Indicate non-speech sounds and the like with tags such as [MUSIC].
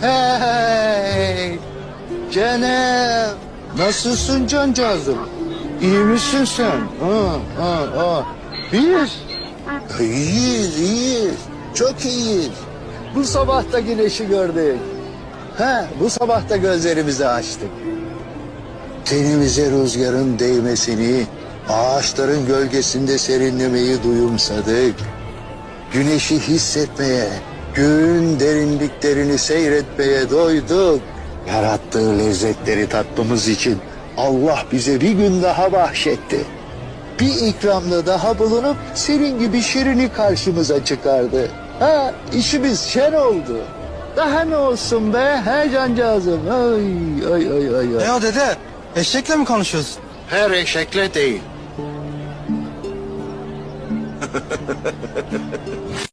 Hey! Canım! Nasılsın cancağızım? İyi misin sen? Ha, ha, ha. Biz? İyiyiz, iyiyiz. Çok iyiyiz. Bu sabah da güneşi gördük. Ha, bu sabah da gözlerimizi açtık. Tenimize rüzgarın değmesini, ağaçların gölgesinde serinlemeyi duyumsadık. Güneşi hissetmeye, göğün derinliklerini seyretmeye doyduk. Yarattığı lezzetleri tatmamız için Allah bize bir gün daha bahşetti. Bir ikramda daha bulunup senin gibi şirini karşımıza çıkardı. Ha işimiz şen oldu. Daha ne olsun be he cancağızım. Ay ay ay ay. ay. Ya dede eşekle mi konuşuyorsun? Her eşekle değil. [LAUGHS]